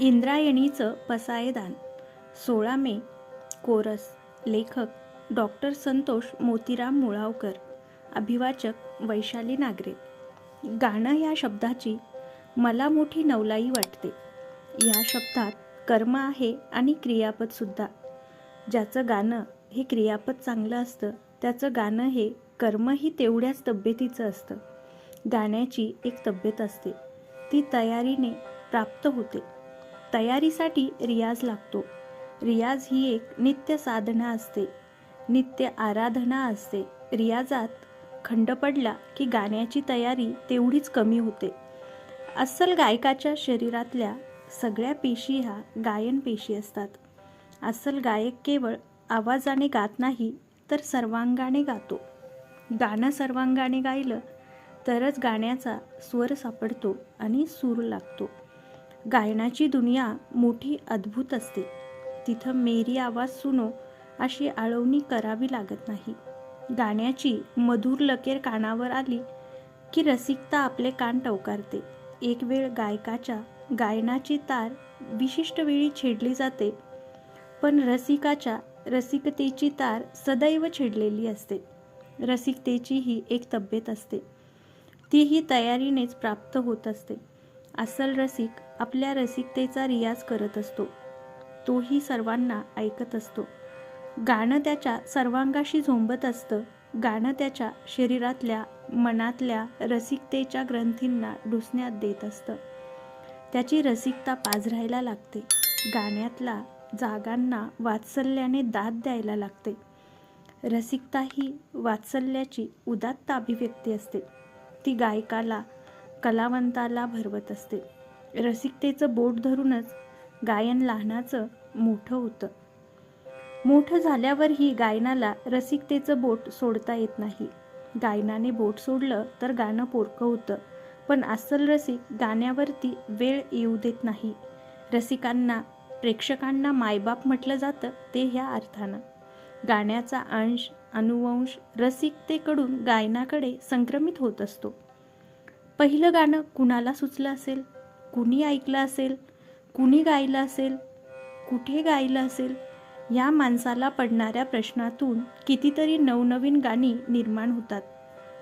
इंद्रायणीचं पसायदान. सोळा मे कोरस लेखक डॉक्टर संतोष मोतीराम मुळावकर अभिवाचक वैशाली नागरे. गाणं या शब्दाची मला मोठी नवलाई वाटते. या शब्दात कर्म आहे आणि क्रियापदसुद्धा ज्याचं गाणं हे क्रियापद चांगलं असतं त्याचं गाणं हे कर्मही तेवढ्याच तब्येतीचं असतं. गाण्याची एक तब्येत असते. ती तयारीने प्राप्त होते. तयारीसाठी रियाज लागतो. रियाज ही एक नित्य साधना असते. नित्य आराधना असते. रियाजात खंड पडला की गाण्याची तयारी तेवढीच कमी होते. अस्सल गायकाच्या शरीरातल्या सगळ्या पेशी ह्या गायन पेशी असतात. अस्सल गायक केवळ आवाजाने गात नाही तर सर्वांगाने गातो. गाणं सर्वांगाने गायलं तरच गाण्याचा स्वर सापडतो आणि सूर लागतो. गायनाची दुनिया मोठी अद्भुत असते. तिथं मेरी आवाज सुनो अशी आळवणी करावी लागत नाही. गाण्याची मधुर लकेर कानावर आली की रसिकता आपले कान टवकारते. एक वेळ गायकाच्या गायनाची तार विशिष्ट वेळी छेडली जाते पण रसिकाच्या रसिकतेची तार सदैव छेडलेली असते. रसिकतेची ही एक तब्येत असते. ती ही तयारीनेच प्राप्त होत असते. असल रसिक आपल्या रसिकतेचा रियाज करत असतो. तोही सर्वांना ऐकत असतो. गाणं त्याच्या सर्वांगाशी झोंबत असतं. गाणं त्याच्या शरीरातल्या मनातल्या रसिकतेच्या ग्रंथींना डुसण्यात देत असतं. त्याची रसिकता पाझरायला लागते. गाण्यातला जागांना वात्सल्याने दाद द्यायला लागते. रसिकता ही वात्सल्याची उदात्त अभिव्यक्ती असते. ती गायकाला कलावंताला भरवत असते. रसिकतेचं बोट धरूनच गायन लहानाचं मोठं होतं. मोठं झाल्यावरही गायनाला रसिकतेचं बोट सोडता येत नाही. गायनाने बोट सोडलं तर गाणं पोरकं होतं पण अस्सल रसिक गाण्यावरती वेळ येऊ देत नाही. रसिकांना प्रेक्षकांना मायबाप म्हटलं जातं ते ह्या अर्थानं. गाण्याचा अंश अनुवंश रसिकतेकडून गायनाकडे संक्रमित होत असतो. पहिलं गाणं कुणाला सुचलं असेल? कुणी ऐकलं असेल? कुणी गायलं असेल? कुठे गायलं असेल? या माणसाला पडणाऱ्या प्रश्नातून कितीतरी नवनवीन गाणी निर्माण होतात.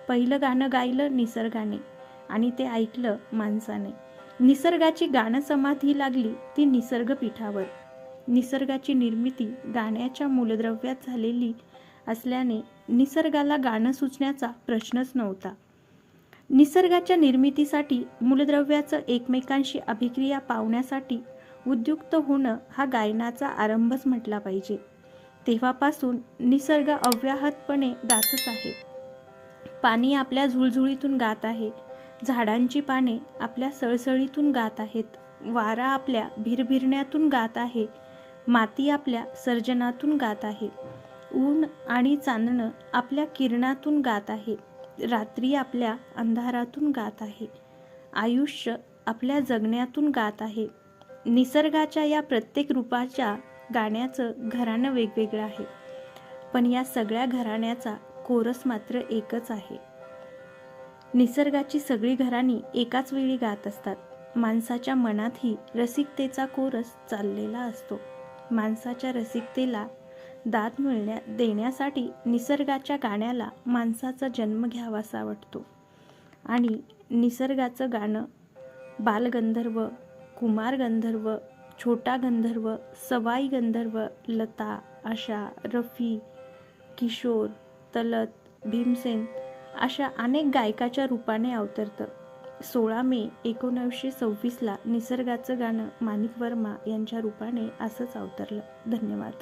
पहिलं गाणं गायलं निसर्गाने आणि ते ऐकलं माणसाने. निसर्गाची गाणं समाधी लागली ती निसर्गपीठावर. निसर्गाची निर्मिती गाण्याच्या मूलद्रव्यात झालेली असल्याने निसर्गाला गाणं सुचण्याचा प्रश्नच नव्हता. निसर्गाच्या निर्मितीसाठी मूलद्रव्याचं एकमेकांशी अभिक्रिया पावण्यासाठी उद्युक्त होणं हा गायनाचा आरंभच म्हटला पाहिजे. तेव्हापासून निसर्ग अव्याहतपणे गातच आहे. पाणी आपल्या झुळझुळीतून गात आहे. झाडांची पाने आपल्या सळसळीतून गात आहेत. वारा आपल्या भिरभिरण्यातून गात आहे. माती आपल्या सर्जनातून गात आहे. ऊन आणि चांदणं आपल्या किरणातून गात आहे. रात्री आपल्या अंधारातून गात आहे. आयुष्य आपल्या जगण्यातून गात आहे. निसर्गाच्या या प्रत्येक रूपाच्या गाण्याचं घराणं वेगवेगळं आहे. पण या सगळ्या घराण्याचा कोरस मात्र एकच आहे. निसर्गाची सगळी घराणी एकाच वेळी गात असतात. माणसाच्या मनातही रसिकतेचा कोरस चाललेला असतो. माणसाच्या रसिकतेला दाद मिळण्या देण्यासाठी निसर्गाच्या गाण्याला माणसाचा जन्म घ्यावासा वाटतो आणि निसर्गाचं गाणं बालगंधर्व कुमार गंधर्व छोटा गंधर्व सवाई गंधर्व लता आशा रफी किशोर तलत भीमसेन अशा अनेक गायकाच्या रूपाने अवतरतं. सोळा मे एकोणावीसशे सव्वीसला निसर्गाचं गाणं माणिक वर्मा यांच्या रूपाने असंच अवतरलं. धन्यवाद.